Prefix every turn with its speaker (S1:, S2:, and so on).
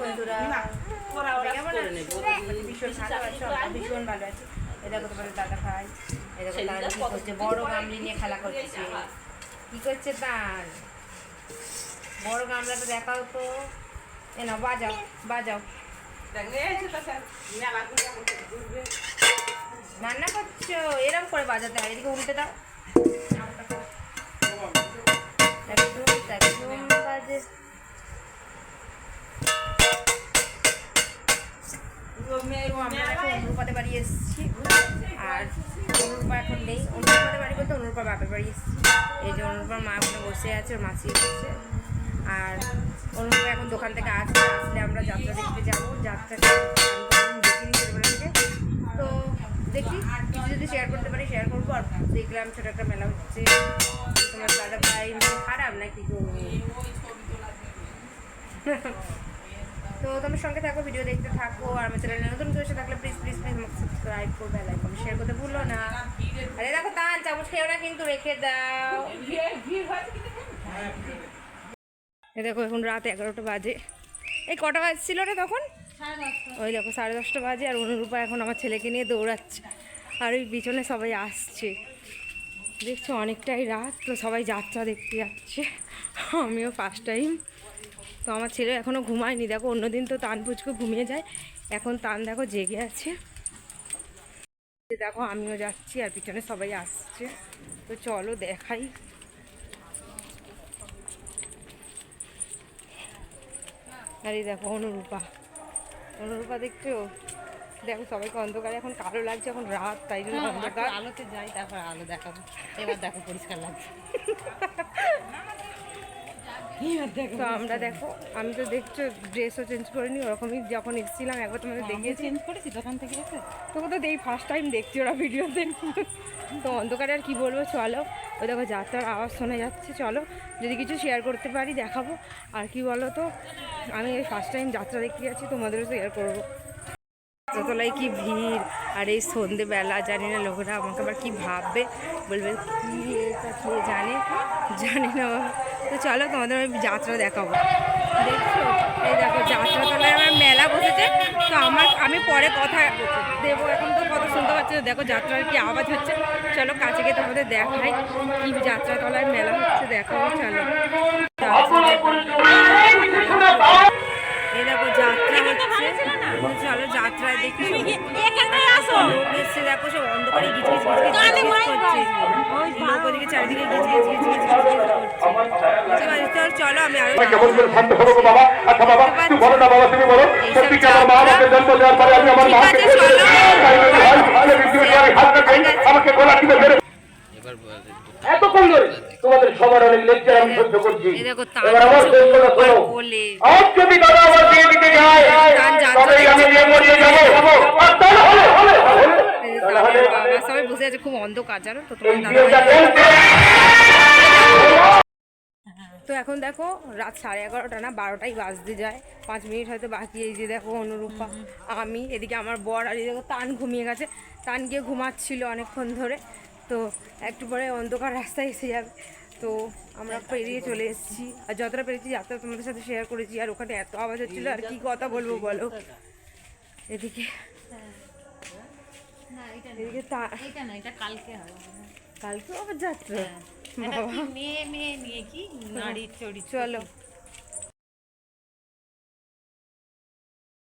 S1: বন্ধুরা কেমন আছো? ভীষণ ভালো আছো ভীষণ ভালো আছি। এটা করতে পারে দাদা ভাই এটা করতে কি করছে বড় গামলি নিয়ে খেলা করছে। কি করছে তার? বড় গামলাটা দেখাও তো। এ না বাজাও বাজাও। রান্না করছ? এরকম করে বাজাতে হয় এদিকে উল্টে দাও। বাজে। আমরা এখন অনুরূপাতে বাড়ি এসেছি। আর অনুরূপা এখন নেই। অনুরূপাতে বাড়ি বলতে অনুরূপা বাপের বাড়ি এসেছি। এই যে অনুরূপার মা ওখানে বসে আছে, ওর মাসি এসেছে। আর অনুরূপা এখন দোকান থেকে আসবে। আসলে আমরা যাত্রা দেখতে যাব। ছোটোবেলা থেকে। তো দেখি, কিছু যদি শেয়ার করতে পারি শেয়ার করব। আর দেখলাম ছোটো একটা মেলা হচ্ছে। তোমার দাদা ভাই মানে খারাপ নাকি গো? তো তোমার সঙ্গে থাকো ভিডিও দেখতে থাকো, আর আমার চ্যানেলে নতুন কেউ এসে থাকলে প্লিজ প্লিজ প্লিজ আমাকে সাবস্ক্রাইব করবে লাইক করবে শেয়ার করতে ভুলো না। আরে দেখো, তান, চামচ খেয়েও না কিন্তু, রেখে দাও। দেখো, এখন রাত এগারোটা বাজে। এই কটা বাজছিল রে তখন? ওই দেখো, সাড়ে দশটা বাজে, আর অনুরূপা এখন আমার ছেলেকে নিয়ে দৌড়াচ্ছে। আর ওই পিছনে সবাই আসছে। দেখছ, অনেকটাই রাত, তো সবাই যাত্রা দেখতে যাচ্ছে। আমিও ফার্স্ট টাইম তো আমার ছেলে এখনও ঘুমায়নি। দেখো অন্যদিন তো তান পুচকে ঘুমিয়ে যায়। এখন তান দেখো জেগে আছে। দেখো আমিও যাচ্ছি আর পিছনে সবাই আসছে। তো চলো দেখাই। আর এই দেখো অনুরূপা। অনুরূপা দেখছ? দেখো সবাইকে অন্ধকারে এখন কালো লাগছে এখন রাত তাই জন্য অন্ধকার।
S2: আলোতে যাই তারপর আলো দেখাবো। এবার দেখো পরিষ্কার লাগছে।
S1: তো আমরা দেখো আমি তো দেখছ ড্রেসও চেঞ্জ করিনি ওরকমই যখন এসেছিলাম একবার তোমাদের দেখিয়েছি।
S2: চেঞ্জ করেছি দোকান থেকে
S1: তোকে তো দেই ফার্স্ট টাইম দেখছি ওরা ভিডিওতে তো। অন্ধকারে আর কি বলব চলো। ওই দেখো যাত্রার আওয়াজ শোনা যাচ্ছে চলো। যদি কিছু শেয়ার করতে পারি দেখাবো। আর কি বলো তো আমি এই ফার্স্ট টাইম যাত্রা দেখতে যাচ্ছি তোমাদেরও শেয়ার করব। যতলাই কি ভিড় আর এই সন্ধেবেলা জানি না লোকেরা আমাকে আবার কি ভাববে বলবে কি এটা কে জানে? জানি না। তো চলো তোমাদের আমি যাত্রা দেখাবো। দেখছ? এই দেখো যাত্রাতলায় আমার মেলা বসেছে। তো আমার আমি পরে কথা দেবো। এখন তো কথা শুনতে পাচ্ছি না। দেখো যাত্রার কি আওয়াজ হচ্ছে। চলো কাছে গিয়ে তোমাদের দেখাই কি যাত্রা তলায় মেলা হচ্ছে। দেখাবো চলো। এই দেখো যাত্রা হচ্ছে। চলো যাত্রায় দেখি এসছে দেখো সব অন্ধকারে গিজ গিজ করছে। লোক ওদিকে চারিদিকে গিজ গিজ গিজ গিজ গিজ গিজ করছে। ঠিক আছে, চল চলো আমি
S3: আরও কেমন করে শান্ত হব বাবা। আচ্ছা বাবা তুমি বলো না বাবা তুমি বলো। সত্যি আমার মা আমাকে জন্ম দেওয়ার পরে আমি আমার মাকে
S1: আছে, চলো।
S3: তাই বলে ভাই, ভালো বিদ্যুৎ আমি হাতটা দেই, আমাকে গলা টিপে ধরে এতক্ষণ ধরে তোমাদের সবার অনেক লেকচার আমি সহ্য করছি।
S1: দেখো
S3: এবার আমার শোনো। আজ যদি দাদা আমার বিয়ে দিতে যায় তবেই আমি বিয়ে যাব। আর তাহলে হলে হলে হলে
S1: এই যে
S3: তাহলে
S1: তাদের
S3: হলে
S1: বাবা সবাই বসে আছে খুব অন্ধকার জানো তো তোমার তো এখন দেখো রাত সাড়ে এগারোটা না বারোটাই বাজতে যায়। পাঁচ মিনিট হয়তো বাকি এই যে দেখো অনুরূপা আমি এদিকে আমার বর আর এই দেখো তান ঘুমিয়ে গেছে। তান গিয়ে ঘুমাচ্ছিল অনেকক্ষণ ধরে। তো একটু পরে অন্ধকার রাস্তায় এসে যাবে। তো আমরা পেরিয়ে চলে এসেছি। আর যতটা পেরেছি যাত্রা তোমাদের সাথে শেয়ার করেছি। আর ওখানে এত আওয়াজ হচ্ছিল আর কি কথা বলব বলো? এদিকে এদিকে
S2: কালকে
S1: কালকে আবার যাত্রা?
S2: চরিত্র
S1: চলো।